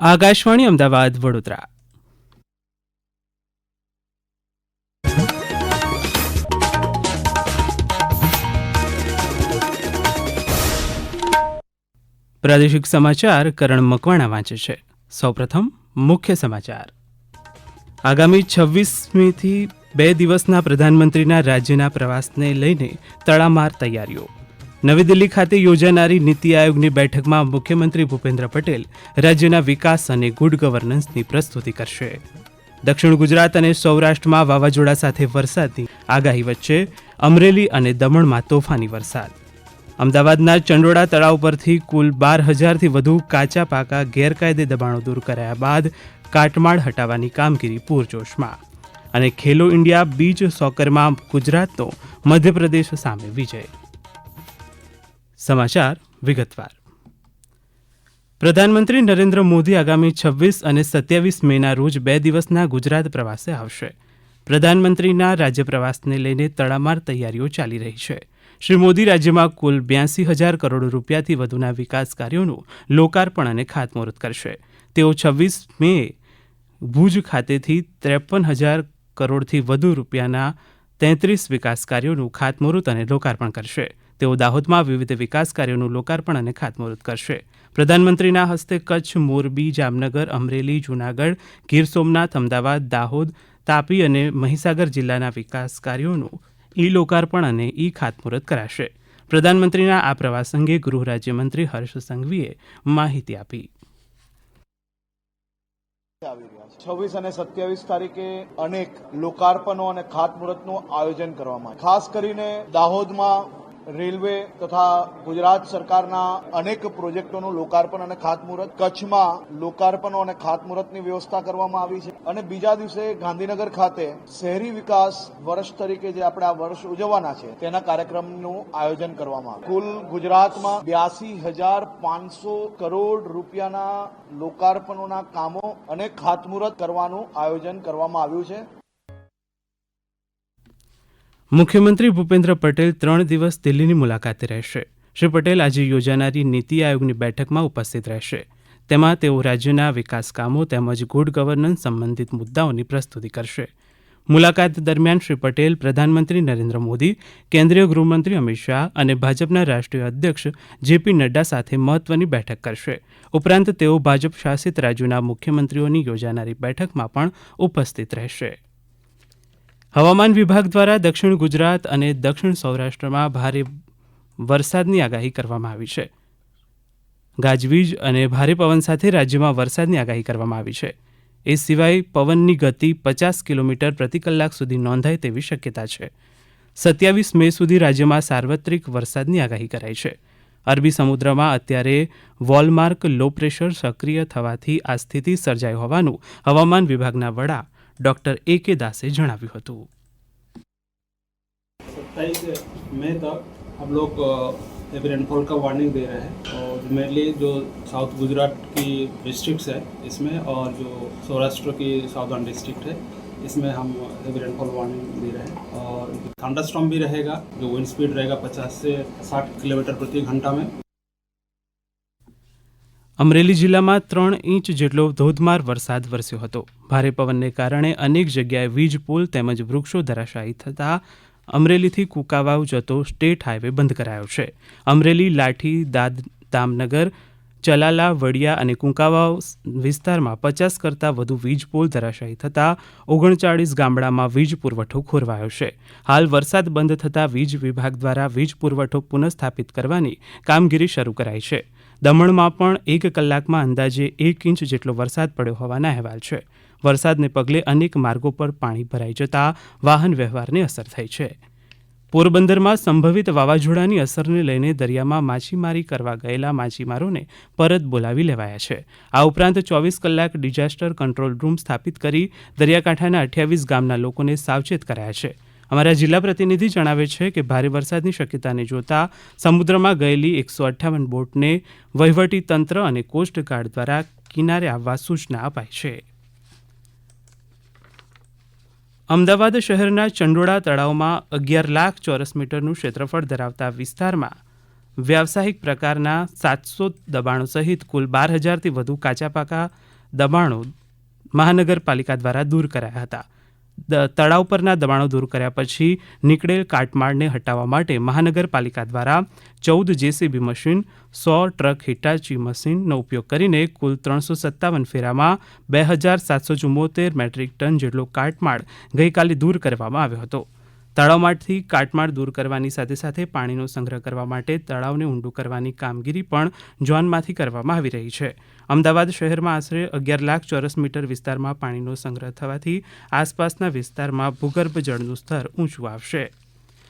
આકાશવાણી અમદાવાદ, વડોદરા. પ્રાદેશિક સમાચાર કરણ મકવાણા વાંચે છે. સૌપ્રથમ મુખ્ય સમાચાર. આગામી છવ્વીસમીથી બે દિવસના પ્રધાનમંત્રીના રાજ્યના પ્રવાસને લઈને તડામાર તૈયારીઓ. નવી દિલ્હી ખાતે યોજાનારી નીતિ આયોગની બેઠકમાં મુખ્યમંત્રી ભૂપેન્દ્ર પટેલ રાજ્યના વિકાસ અને ગુડ ગવર્નન્સની પ્રસ્તુતિ કરશે. દક્ષિણ ગુજરાત અને સૌરાષ્ટ્રમાં વાવાઝોડા સાથે વરસાદની આગાહી વચ્ચે અમરેલી અને દમણમાં તોફાની વરસાદ. અમદાવાદના ચંડોળા તળાવ પરથી કુલ બાર હજારથી વધુ કાચા પાકા ગેરકાયદે દબાણો દૂર કરાયા બાદ કાટમાળ હટાવવાની કામગીરી પૂરજોશમાં. અને ખેલો ઇન્ડિયા બીચ સોકરમાં ગુજરાતનો મધ્યપ્રદેશ સામે વિજય. સમાચાર વિગતવાર. પ્રધાનમંત્રી નરેન્દ્ર મોદી આગામી છવ્વીસ અને સત્યાવીસ મેના રોજ બે દિવસના ગુજરાત પ્રવાસે આવશે. પ્રધાનમંત્રીના રાજ્ય પ્રવાસને લઈને તડામાર તૈયારીઓ ચાલી રહી છે. શ્રી મોદી રાજ્યમાં કુલ બ્યાસી હજાર કરોડ રૂપિયાથી વધુના વિકાસ કાર્યોનું લોકાર્પણ અને ખાતમુહૂર્ત કરશે. તેઓ છવ્વીસ મે ભુજ ખાતેથી ત્રેપન હજાર કરોડથી વધુ રૂપિયાના તેત્રીસ વિકાસ કાર્યોનું ખાતમુહૂર્ત અને લોકાર્પણ કરશે. તેઓ દાહોદમાં વિવિધ વિકાસ કાર્યોનું લોકાર્પણ અને ખાતમુહૂર્ત કરશે. પ્રધાનમંત્રીના હસ્તે કચ્છ, મોરબી, જામનગર, અમરેલી, જૂનાગઢ, ગીર સોમનાથ, અમદાવાદ, દાહોદ, તાપી અને મહીસાગર જિલ્લાના વિકાસ કાર્યોનું ઈ લોકાર્પણ અને ઈ ખાતમુહૂર્ત કરાશે. પ્રધાનમંત્રીના આ પ્રવાસ અંગે ગૃહ રાજ્યમંત્રી હર્ષ સંઘવીએ માહિતી આપી. છવ્વીસ અને સત્યાવીસ તારીખે અનેક લોકાર્પણો અને ખાતમુહૂર્તનું આયોજન કરવામાં ખાસ કરીને દાહોદમાં રેલવે તથા ગુજરાત સરકારના અનેક પ્રોજેક્ટોનું લોકાર્પણ અને ખાતમુહૂર્ત, કચ્છમાં લોકાર્પણો અને ખાતમુહૂર્તની વ્યવસ્થા કરવામાં આવી છે. અને બીજા દિવસે ગાંધીનગર ખાતે શહેરી વિકાસ વર્ષ તરીકે જે આપણે આ વર્ષ ઉજવવાના છે, તેના કાર્યક્રમનું આયોજન કરવામાં આવ્યું. કુલ ગુજરાતમાં બ્યાસી હજાર પાંચસો કરોડ રૂપિયાના લોકાર્પણોના કામો અને ખાતમુહૂર્ત કરવાનું આયોજન કરવામાં આવ્યું છે. મુખ્યમંત્રી ભૂપેન્દ્ર પટેલ ત્રણ દિવસ દિલ્હીની મુલાકાતે રહેશે. શ્રી પટેલ આજે યોજાનારી નીતિ આયોગની બેઠકમાં ઉપસ્થિત રહેશે. તેમાં તેઓ રાજ્યના વિકાસ કામો તેમજ ગુડ ગવર્નન્સ સંબંધિત મુદ્દાઓની પ્રસ્તુતિ કરશે. મુલાકાત દરમિયાન શ્રી પટેલ પ્રધાનમંત્રી નરેન્દ્ર મોદી, કેન્દ્રીય ગૃહમંત્રી અમિત શાહ અને ભાજપના રાષ્ટ્રીય અધ્યક્ષ જેપી નડ્ડા સાથે મહત્વની બેઠક કરશે. ઉપરાંત તેઓ ભાજપ શાસિત રાજ્યોના મુખ્યમંત્રીઓની યોજાનારી બેઠકમાં પણ ઉપસ્થિત રહેશે. હવામાન વિભાગ દ્વારા દક્ષિણ ગુજરાત અને દક્ષિણ સૌરાષ્ટ્રમાં ભારે વરસાદની આગાહી કરવામાં આવી છે. ગાજવીજ અને ભારે પવન સાથે રાજ્યમાં વરસાદની આગાહી કરવામાં આવી છે. એ સિવાય પવનની ગતિ પચાસ કિલોમીટર પ્રતિ કલાક સુધી નોંધાય તેવી શક્યતા છે. સત્યાવીસ મે સુધી રાજ્યમાં સાર્વત્રિક વરસાદની આગાહી કરાઈ છે. અરબી સમુદ્રમાં અત્યારે વોલમાર્ક લો પ્રેશર સક્રિય થવાથી આ સ્થિતિ સર્જાઈ હોવાનું હવામાન વિભાગના વડા ડોક્ટર એ કે દાસે જણાવ્યું હતું सत्ताईस मई तक हम लोग हैवी रेनफॉल का वार्निंग दे रहे हैं और मेनली जो साउथ गुजरात की डिस्ट्रिक्ट्स है इसमें और जो सौराष्ट्र की साउदर्न डिस्ट्रिक्ट है इसमें हम हैवी रेनफॉल वार्निंग दे रहे हैं और थंडरस्टॉर्म भी रहेगा जो विंड स्पीड रहेगा 50 से 60 किलोमीटर प्रति घंटा में અમરેલી જિલ્લામાં ત્રણ ઇંચ જેટલો ધોધમાર વરસાદ વરસ્યો હતો. ભારે પવનને કારણે અનેક જગ્યાએ વીજ પુલ તેમજ વૃક્ષો ધરાશાયી થતાં અમરેલીથી કુકાવાવ જતો સ્ટેટ હાઈવે બંધ કરાયો છે. અમરેલી, લાઠી, દાદ, દામનગર, ચલાલા, વડિયા અને કુંકાવાવ વિસ્તારમાં પચાસ કરતાં વધુ વીજ પોલ ધરાશાયી થતાં ઓગણચાળીસ ગામડામાં વીજ પુરવઠો ખોરવાયો છે. હાલ વરસાદ બંધ થતાં વીજ વિભાગ દ્વારા વીજ પુરવઠો પુનઃસ્થાપિત કરવાની કામગીરી શરૂ કરાઈ છે. દમણમાં પણ એક કલાકમાં અંદાજે એક ઇંચ જેટલો વરસાદ પડ્યો હોવાના અહેવાલ છે. વરસાદને પગલે અનેક માર્ગો પર પાણી ભરાઈ જતા વાહન વ્યવહારને અસર થઈ છે. પોરબંદરમાં સંભવિત વાવાઝોડાની અસરને લઈને દરિયામાં માછીમારી કરવા ગયેલા માછીમારોને પરત બોલાવી લેવાયા છે. આ ઉપરાંત ચોવીસ કલાક ડિઝાસ્ટર કંટ્રોલ રૂમ સ્થાપિત કરી દરિયાકાંઠાના અઠ્યાવીસ ગામના લોકોને સાવચેત કરાયા છે. અમારા જિલ્લા પ્રતિનિધિ જણાવે છે કે ભારે વરસાદની શક્યતાને જોતા સમુદ્રમાં ગયેલી એકસો અઠ્ઠાવન બોટને વહીવટી તંત્ર અને કોસ્ટગાર્ડ દ્વારા કિનારે આવવા સૂચના અપાઈ છે. અમદાવાદ શહેરના ચંડોળા તળાવમાં અગિયાર લાખ ચોરસ મીટરનું ક્ષેત્રફળ ધરાવતા વિસ્તારમાં વ્યાવસાયિક પ્રકારના સાતસો દબાણો સહિત કુલ બાર હજારથી વધુ કાચા પાકા દબાણો મહાનગરપાલિકા દ્વારા દૂર કરાયા હતા. તળાવ પરના દબાણો દૂર કર્યા પછી નીકળેલ કાટમાળને હટાવવા માટે મહાનગરપાલિકા દ્વારા ચૌદ જેસીબી મશીન, સો ટ્રક હિટાચી મશીનનો ઉપયોગ કરીને કુલ ત્રણસો સત્તાવન ફેરામાં બે હજાર સાતસો ચુમ્મોતેર મેટ્રિક ટન જેટલો કાટમાળ ગઈકાલે દૂર કરવામાં આવ્યો હતો. તળાવમાંથી કાટમાળ દૂર કરવાની સાથે સાથે પાણીનો સંગ્રહ કરવા માટે તળાવને ઊંડું કરવાની કામગીરી પણ જોનમાંથી કરવામાં આવી રહી છે. અમદાવાદ શહેરમાં આશરે અગિયાર લાખ ચોરસ મીટર વિસ્તારમાં પાણીનો સંગ્રહ થવાથી આસપાસના વિસ્તારમાં ભૂગર્ભ જળનું સ્તર ઊંચું આવશે.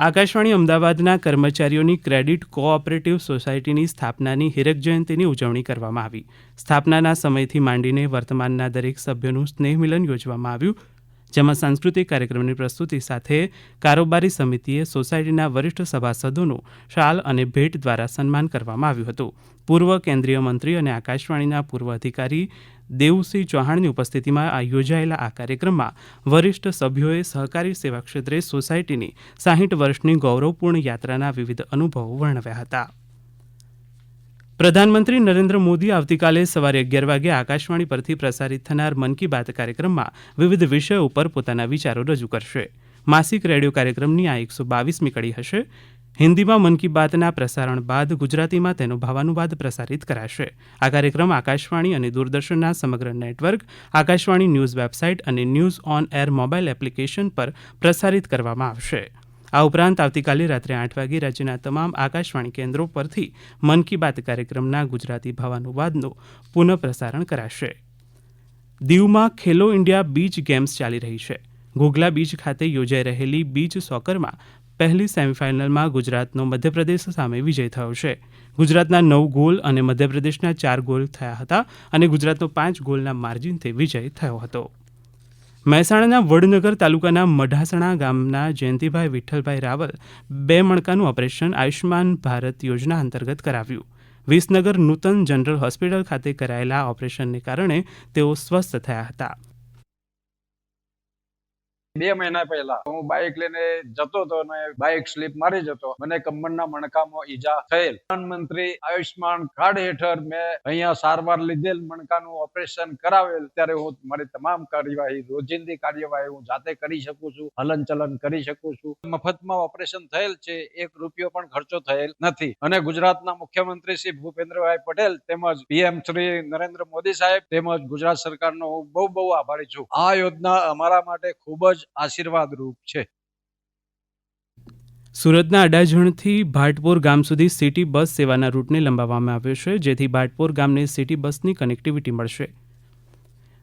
આકાશવાણી અમદાવાદના કર્મચારીઓની ક્રેડિટ કોઓપરેટિવ સોસાયટીની સ્થાપનાની હીરક જયંતિની ઉજવણી કરવામાં આવી. સ્થાપનાના સમયથી માંડીને વર્તમાનના દરેક સભ્યોનું સ્નેહ મિલન યોજવામાં આવ્યું. જેમાં સાંસ્કૃતિક કાર્યક્રમની પ્રસ્તુતિ સાથે કારોબારી સમિતિએ સોસાયટીના વરિષ્ઠ સભાસદોનું શાલ અને ભેટ દ્વારા સન્માન કરવામાં આવ્યું હતું. પૂર્વ કેન્દ્રીય મંત્રી અને આકાશવાણીના પૂર્વ અધિકારી દેવુસિંહ ચૌહાણની ઉપસ્થિતિમાં આ યોજાયેલા આ કાર્યક્રમમાં વરિષ્ઠ સભ્યોએ સહકારી સેવા ક્ષેત્રે સોસાયટીની સાહીઠ વર્ષની ગૌરવપૂર્ણ યાત્રાના વિવિધ અનુભવો વર્ણવ્યા હતા. પ્રધાનમંત્રી નરેન્દ્ર મોદી આવતીકાલે સવારે અગિયાર વાગે આકાશવાણી પરથી પ્રસારિત થનાર મન કી બાત કાર્યક્રમમાં વિવિધ વિષયો ઉપર પોતાના વિચારો રજૂ કરશે. માસિક રેડિયો કાર્યક્રમની આ એકસો બાવીસમી કડી હશે. હિન્દીમાં મન કી બાતના પ્રસારણ બાદ ગુજરાતીમાં તેનો ભાવાનુવાદ પ્રસારિત કરાશે. આ કાર્યક્રમ આકાશવાણી અને દૂરદર્શનના સમગ્ર નેટવર્ક, આકાશવાણી ન્યૂઝ વેબસાઇટ અને news on air mobile application પર પ્રસારિત કરવામાં આવશે. આ ઉપરાંત આવતીકાલે રાત્રે આઠ વાગે રાજ્યના તમામ આકાશવાણી કેન્દ્રો પરથી મન કી બાત કાર્યક્રમના ગુજરાતી ભાવાનુવાદનું પુનઃપ્રસારણ કરાશે. દીવમાં ખેલો ઇન્ડિયા બીચ ગેમ્સ ચાલી રહી છે. ઘોઘલા બીચ ખાતે યોજાઈ રહેલી બીચ સોકરમાં પહેલી સેમીફાઇનલમાં ગુજરાતનો મધ્યપ્રદેશ સામે વિજય થયો છે. ગુજરાતના નવ ગોલ અને મધ્યપ્રદેશના ચાર ગોલ થયા હતા અને ગુજરાતનો પાંચ ગોલના માર્જિનથી વિજય થયો હતો. મહેસાણાના વડનગર તાલુકાના મઢાસણા ગામના જયંતિભાઈ વિઠ્ઠલભાઈ રાવલ બે મણકાનું ઓપરેશન આયુષ્માન ભારત યોજના અંતર્ગત કરાવ્યું. વિસનગર નૂતન જનરલ હોસ્પિટલ ખાતે કરાયેલા ઓપરેશનને કારણે તેઓ સ્વસ્થ થયા હતા. બે મહિના પહેલા હું બાઇક લઈને જતો હતો અને બાઇક સ્લીપ મારી જતો. મને કમરના મણકામાં ઈજા થયેલ. પ્રધાનમંત્રી આયુષ્માન કાર્ડ હેઠળ મેં અહીંયા સારવાર લીધેલ, મણકાનું ઓપરેશન કરાવેલ. ત્યારે હું મારી તમામ કાર્યવાહી, રોજિંદી કાર્યવાહી હું જાતે કરી શકું છું હલન ચલન કરી શકું છું. મફતમાં ઓપરેશન થયેલ છે, એક રૂપિયો પણ ખર્ચો થયેલ નથી. અને ગુજરાતના મુખ્યમંત્રી શ્રી ભૂપેન્દ્રભાઈ પટેલ તેમજ પીએમ શ્રી નરેન્દ્ર મોદી સાહેબ તેમજ ગુજરાત સરકારનો હું બહુ બહુ આભારી છું. આ યોજના અમારા માટે ખૂબ જ આશીર્વાદ રૂપ છે. સુરતના અડાજણથી ભાટપોર ગામ સુધી સિટી બસ સેવાના રૂટને લંબાવવામાં આવ્યો છે, જેથી ભાટપોર ગામને સિટી બસની કનેક્ટિવિટી મળશે.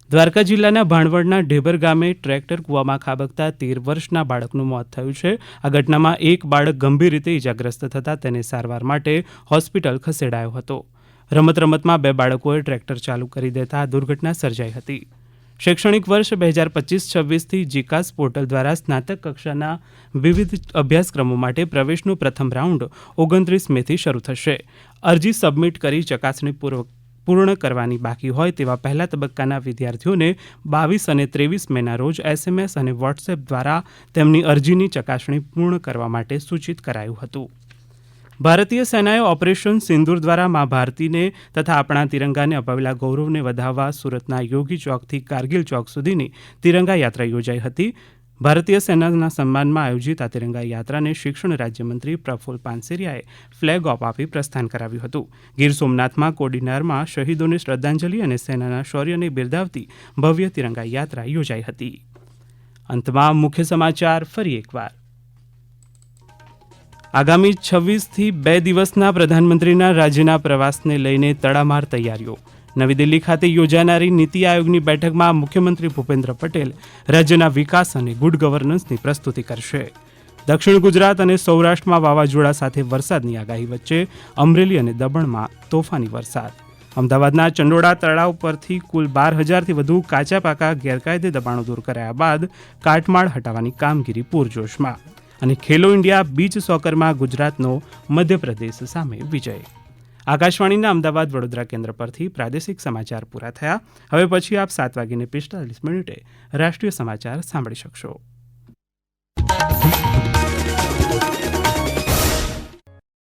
દ્વારકા જિલ્લાના ભાણવડના ઢેબર ગામે ટ્રેક્ટર કૂવામાં ખાબકતા તેર વર્ષના બાળકનું મોત થયું છે. આ ઘટનામાં એક બાળક ગંભીર રીતે ઇજાગ્રસ્ત થતાં તેને સારવાર માટે હોસ્પિટલ ખસેડાયો હતો. રમત રમતમાં બે બાળકોએ ટ્રેક્ટર ચાલુ કરી દેતા દુર્ઘટના સર્જાઈ હતી. શૈક્ષણિક વર્ષ બે હજાર પચીસ છવ્વીસથી જીકાસ પોર્ટલ દ્વારા સ્નાતક કક્ષાના વિવિધ અભ્યાસક્રમો માટે પ્રવેશનું પ્રથમ રાઉન્ડ ઓગણત્રીસ મેથી શરૂ થશે. અરજી સબમિટ કરી ચકાસણી પૂર્વક પૂર્ણ કરવાની બાકી હોય તેવા પહેલા તબક્કાના વિદ્યાર્થીઓને બાવીસ અને ત્રેવીસ મેના રોજ એસએમએસ અને વોટ્સએપ દ્વારા તેમની અરજીની ચકાસણી પૂર્ણ કરવા માટે સૂચિત કરાયું હતું. ભારતીય સેનાએ ઓપરેશન સિંદૂર દ્વારા મા ભારતીને તથા આપણા તિરંગાને અપાવેલા ગૌરવને વધાવવા સુરતના યોગી ચોકથી કારગિલ ચોક સુધીની તિરંગા યાત્રા યોજાઈ હતી. ભારતીય સેનાના સન્માનમાં આયોજિત આ તિરંગા યાત્રાને શિક્ષણ રાજ્યમંત્રી પ્રફુલ પાનસેરિયાએ ફ્લેગ ઓફ આપી પ્રસ્થાન કરાવ્યું હતું. ગીર સોમનાથમાં કોડીનારમાં શહીદોને શ્રદ્ધાંજલિ અને સેનાના શૌર્યને બિરદાવતી ભવ્ય તિરંગા યાત્રા યોજાઈ હતી. અંતમાં મુખ્ય સમાચાર ફરી એકવાર. આગામી છવ્વીસથી બે દિવસના પ્રધાનમંત્રીના રાજ્યના પ્રવાસને લઈને તડામાર તૈયારીઓ. નવી દિલ્હી ખાતે યોજાનારી નીતિ આયોગની બેઠકમાં મુખ્યમંત્રી ભૂપેન્દ્ર પટેલ રાજ્યના વિકાસ અને ગુડ ગવર્નન્સની પ્રસ્તુતિ કરશે. દક્ષિણ ગુજરાત અને સૌરાષ્ટ્રમાં વાવાઝોડા સાથે વરસાદની આગાહી વચ્ચે અમરેલી અને દમણમાં તોફાની વરસાદ. અમદાવાદના ચંડોળા તળાવ પરથી કુલ બાર હજારથી વધુ કાચા પાકા ગેરકાયદે દબાણો દૂર કરાયા બાદ કાટમાળ હટાવવાની કામગીરી પૂરજોશમાં. અને ખેલો ઇન્ડિયા બીચ સોકરમાં ગુજરાતનો મધ્યપ્રદેશ સામે વિજય. આકાશવાણીના અમદાવાદ વડોદરા કેન્દ્ર પરથી પ્રાદેશિક સમાચાર પૂરા થયા. હવે પછી આપ સાત વાગીને પિસ્તાલીસ મિનિટે રાષ્ટ્રીય સમાચાર સાંભળી શકશો.